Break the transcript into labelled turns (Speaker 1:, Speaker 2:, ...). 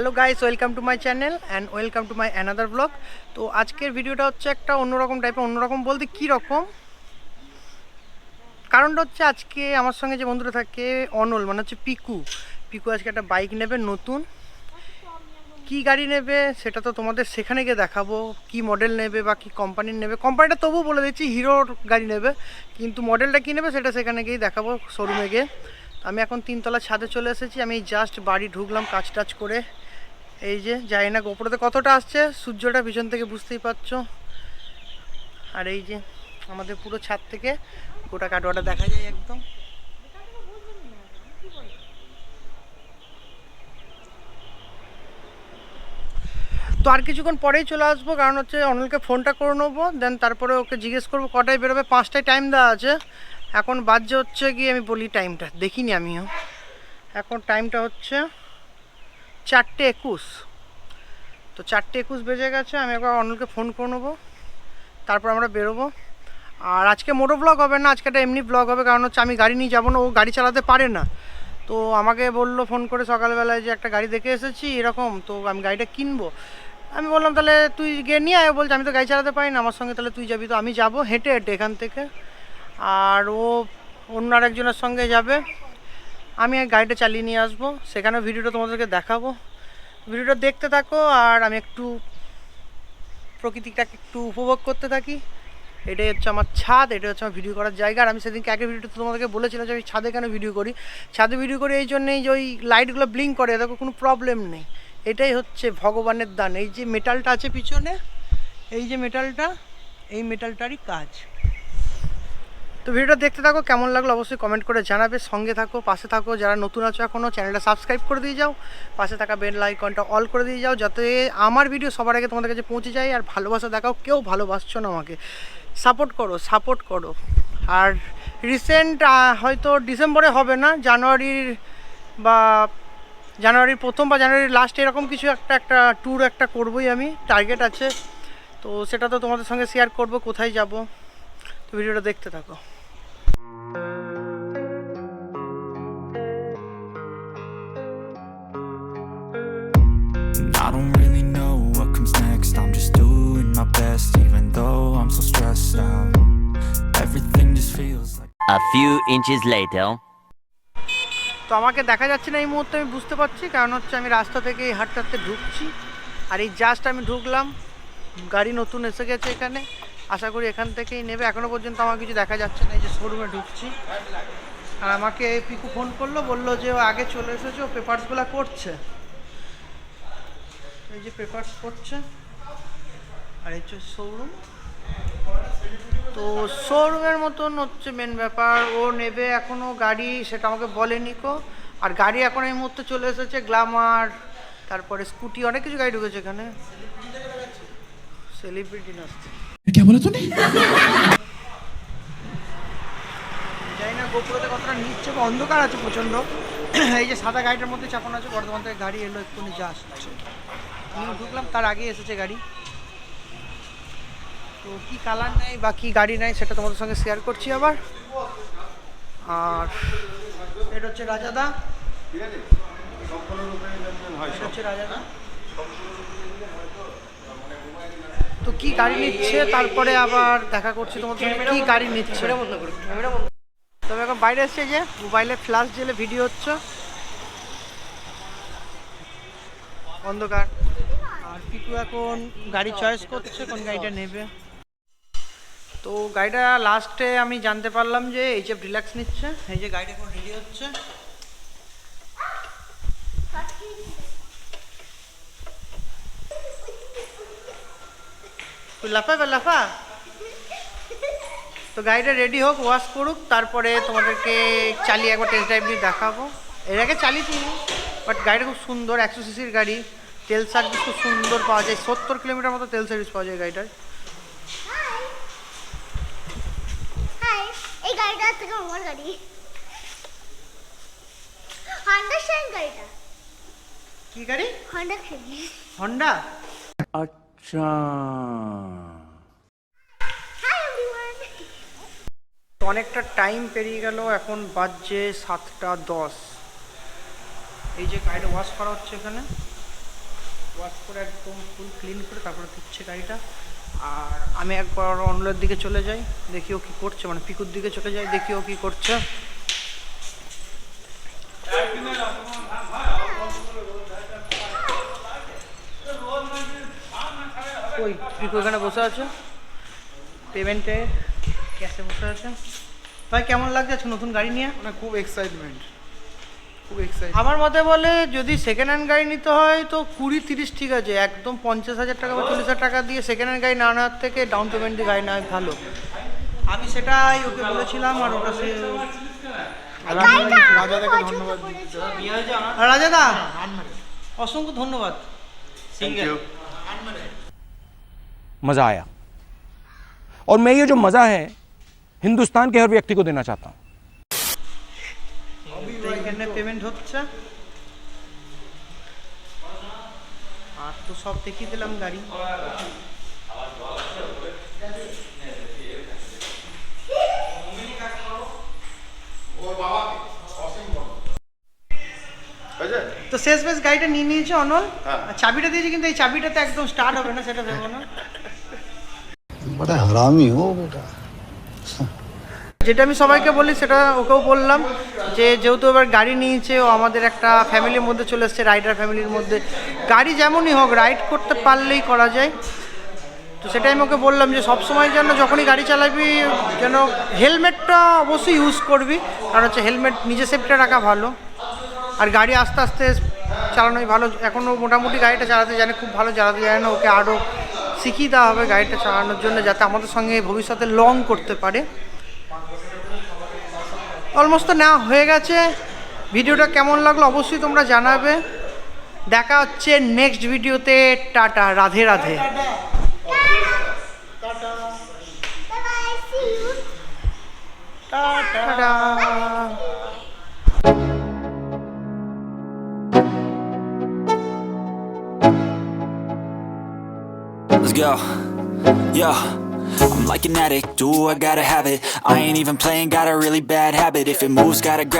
Speaker 1: Hello guys welcome to my channel and welcome to my another blog তো আজকের ভিডিওটা হচ্ছে একটা অন্যরকম টাইপের অন্যরকম বলতে কী রকম? কারণটা হচ্ছে আজকে আমার সঙ্গে যে বন্ধুরা থাকে, অনল মানে হচ্ছে পিকু। পিকু আজকে একটা বাইক নেবে, নতুন। কি গাড়ি নেবে সেটা তো তোমাদের সেখানে গিয়ে দেখাবো। কি মডেল নেবে বা কি কোম্পানির নেবে। কোম্পানিটা তবুও বলে দিচ্ছি, হিরোর গাড়ি নেবে। কিন্তু মডেলটা কী নেবে সেটা সেখানে গিয়েই দেখাবো শোরুমে গিয়ে। আমি এখন তিনতলা ছাদে চলে এসেছি। আমি জাস্ট বাড়ি ঢুকলাম কাজ টাজ করে। এই যে জানি না গোপড়তে কতটা আসছে? সূর্যটা পিছন থেকে বুঝতেই পারছ। আর এই যে, আমাদের পুরো ছাদ থেকে গোটা কাটোয়াটা দেখা যায় একদম। তো আর কিছুক্ষণ পরেই চলে আসব, কারণ হচ্ছে অনলকে ফোনটা করে নেব দেন তারপরে ওকে জিজ্ঞেস করব, কটায় বেরোবে? পাঁচটায় টাইম দেওয়া আছে। এখন বাজছে হচ্ছে গিয়ে আমি বলি টাইমটা দেখিনি আমিও। এখন টাইমটা হচ্ছে চারটে একুশ। তো চারটে একুশ বেজে গেছে, আমি একবার অনলকে ফোন করে নেব, তারপর আমরা বেরোবো। আর আজকে মোটো ব্লগ হবে না, আজকে একটা এমনি ব্লগ হবে, কারণ হচ্ছে আমি গাড়ি নিয়ে যাব না, ও গাড়ি চালাতে পারে না। তো আমাকে বলল ফোন করে সকালবেলায় যে একটা গাড়ি দেখে এসেছি এরকম, তো আমি গাড়িটা কিনবো। আমি বললাম, তাহলে তুই গিয়ে নিয়ে আয়। বলছে, আমি তো গাড়ি চালাতে পারি না, আমার সঙ্গে তাহলে তুই যাবি। তো আমি যাব হেঁটে হেঁটে এখান থেকে। আর ও অন্য আরেকজনের সঙ্গে যাবে। আমি গাড়িটা চালিয়ে নিয়ে আসব। সেখানে ভিডিওটা তোমাদেরকে দেখাবো। ভিডিওটা দেখতে থাকো আর আমি একটু প্রকৃতিটাকে একটু উপভোগ করতে থাকি। এটাই হচ্ছে আমার ছাদ এটা হচ্ছে আমার ভিডিও করার জায়গা। আর আমি সেদিনকে আগে ভিডিওটা তোমাদেরকে বলেছিলাম যে আমি ছাদে কেন ভিডিও করি? ছাদে ভিডিও করি এই জন্যেই যে ওই লাইটগুলো ব্লিঙ্ক করে, দেখো কোনো প্রবলেম নেই। এটাই হচ্ছে ভগবানের দান। এই যে মেটালটা আছে পিছনে, এই যে মেটালটা এই মেটালটারই কাজ। তো ভিডিওটা দেখতে থাকো, কেমন লাগল অবশ্যই কমেন্ট করে জানাবে। সঙ্গে থাকো, পাশে থাকো, যারা নতুন আছো এখনও চ্যানেলটা সাবস্ক্রাইব করে দিয়ে যাও। পাশে থাকা বেল আইকনটা অল করে দিয়ে যাও, যাতে আমার ভিডিও সবার আগে তোমাদের কাছে পৌঁছে যায়। আর ভালোবাসা দেখাও, কেউ ভালোবাসছো না আমাকে। সাপোর্ট করো সাপোর্ট করো। আর রিসেন্ট হয়তো ডিসেম্বরে হবে না, জানুয়ারির বা জানুয়ারির প্রথম বা জানুয়ারির লাস্ট এরকম কিছু একটা একটা ট্যুর একটা করবোই আমি। টার্গেট আছে। তো সেটা তো তোমাদের সঙ্গে শেয়ার করব, কোথায় যাব। ভিডিওটা দেখতে থাকো। তো আমাকে দেখা যাচ্ছে না এই মুহূর্তে আমি বুঝতে পারছি। কারণ হচ্ছে আমি রাস্তা থেকে এই হাটটাতে ঢুকছি। আর এই জাস্ট আমি ঢুকলাম। গাড়ি নতুন এসে গেছে এখানে। আশা করি এখান থেকেই নেবে। এখনও পর্যন্ত আমার কিছু দেখা যাচ্ছে না, এই যে শোরুমে ঢুকছি। আর আমাকে পিকু ফোন করল, বলল যে ও আগে চলে এসেছে, ও পেপারসগুলো করছে। এই যে পেপারস করছে। আর এই হচ্ছে শোরুম তো শোরুমের মতন হচ্ছে মেন ব্যাপার, ও নেবে এখনও গাড়ি, সেটা আমাকে বলেনি কো আর গাড়ি এখন এই মুহূর্তে চলে এসেছে গ্লামার তারপরে স্কুটি অনেক কিছু গাড়ি ঢুকেছে এখানে। সেলিব্রিটি নাচছে
Speaker 2: क्या बोला तूने
Speaker 1: জানি না গোপুরতে কতটা নিচ্ছে বা অন্ধকার আছে প্রচণ্ড এই যে সাদা গাড়িটার মধ্যে চাপানো আছে বর্ধমান থেকে গাড়ি এলো এক্ষুনি যা আসছে আমি ঢুকলাম তার আগে এসেছে গাড়ি তো কি কালার নেই বা কি গাড়ি নেই সেটা তোমাদের সঙ্গে শেয়ার করছি আবার আর এটা হচ্ছে রাজাদা এটা হচ্ছে রাজাদা তো কি গাড়ি নিচ্ছে? তারপরে আবার দেখা করছি তোমাদের সঙ্গে কি গাড়ি নিচ্ছে? তবে এখন বাইরে এসছে যে মোবাইলে ফ্ল্যাশ জেলে ভিডিও হচ্ছে। অন্ধকার। আর পিকু এখন গাড়ি চয়েস করছে কোন গাড়িটা নেবে? তো গাড়িটা লাস্টে আমি জানতে পারলাম যে এইচ এফ রিল্যাক্স নিচ্ছে। এই যে গাড়িটা এখন রেডি হচ্ছে। তুই লাফাবে লাফা। তো গাড়িটা রেডি হোক ওয়াশ করুক তারপরে তোমাদেরকে চালিয়ে একবার টেস্ট ড্রাইভ দিয়ে দেখাবো। এর আগে চালিয়েছি বাট গাড়িটা খুব সুন্দর একশো সিসির গাড়ি। তেল সার্ভিস খুব সুন্দর পাওয়া যায় সত্তর কিলোমিটার মতো তেল সার্ভিস পাওয়া যায় গাড়িটার।
Speaker 3: হাই এই গাড়িটা থেকে আমার গাড়ি। হন্ডা শাইন গাড়িটা।
Speaker 1: কি গাড়ি?
Speaker 3: হন্ডা
Speaker 1: হন্ডা তো অনেকটা টাইম পেরিয়ে গেল, এখন বাজছে সাতটা দশ। এই যে গাড়িটা ওয়াশ করা হচ্ছে এখানে। ওয়াশ করে একদম ফুল ক্লিন করে তারপরে দিচ্ছে গাড়িটা। আর আমি একবার অনলের দিকে চলে যাই, দেখি ও কী করছে। মানে পিকুর দিকে চলে যাই, দেখি ও কী করছে। ওই পিকু এখানে বসে আছে? পেমেন্টে ক্যাশে বসে আছে? ভাই কেমন লাগছে? নতুন গাড়ি নিয়ে?
Speaker 2: মানে খুব এক্সাইটমেন্ট খুব এক্সাইট
Speaker 1: আমার মতে বলে যদি সেকেন্ড হ্যান্ড গাড়ি নিতে হয় তো কুড়ি তিরিশ ঠিক আছে। একদম পঞ্চাশ হাজার টাকা বা চল্লিশ হাজার টাকা দিয়ে সেকেন্ড হ্যান্ড গাড়ি না নেওয়ার থেকে ডাউন পেমেন্ট দিয়ে গাড়ি নেওয়াই ভালো। আমি সেটাই ওকে বলেছিলাম আর ওটা সে
Speaker 2: রাজাদাকে ধন্যবাদ
Speaker 1: রাজাদা অসংখ্য ধন্যবাদ।
Speaker 4: मज़ा आया और मैं ये जो मज़ा है हिंदुस्तान के हर व्यक्ति को देना चाहता हूँ
Speaker 1: তো এখানে পেমেন্ট হচ্ছে আর তো সব দেখিয়ে দিলাম গাড়ি তো শেষ বেশ গাড়িটা নিয়ে নিয়েছে অনল আর চাবিটা দিয়েছে কিন্তু এই চাবিটাতে একদম স্টার্ট হবে না সেটা ভেবো না
Speaker 5: বড় হারামি ও বেটা।
Speaker 1: যেটা আমি সবাইকে বলি, সেটা ওকেও বললাম যে, যেহেতু এবার গাড়ি নিয়েছে, ও আমাদের একটা ফ্যামিলির মধ্যে চলে এসছে, রাইডার ফ্যামিলির মধ্যে। গাড়ি যেমনই হোক, রাইড করতে পারলেই করা যায়। তো সেটাই আমি ওকে বললাম যে, সবসময় যেন যখনই গাড়ি চালাবি, যেন হেলমেটটা অবশ্যই ইউজ করবি। কারণ হচ্ছে হেলমেট নিজে সেফটি রাখা ভালো। আর গাড়ি আস্তে আস্তে চালানোই ভালো। এখনও মোটামুটি গাড়িটা চালাতে জানে, খুব ভালো চালাতে জানে না, ওকে আরও শিখিয়ে দেওয়া হবে গাড়িটা চালানোর জন্য যাতে আমাদের সঙ্গে ভবিষ্যতে লং করতে পারে। অলমোস্ট তো নেওয়া হয়ে গেছে। ভিডিওটা কেমন লাগল অবশ্যই তোমরা জানাবে। দেখা হচ্ছে নেক্সট ভিডিওতে।
Speaker 3: Tata Radhe
Speaker 1: Radhe.
Speaker 6: Tata. Go. Yo. I'm like an addict, do I gotta have it I ain't even playing, got a really bad habit If it moves, gotta grab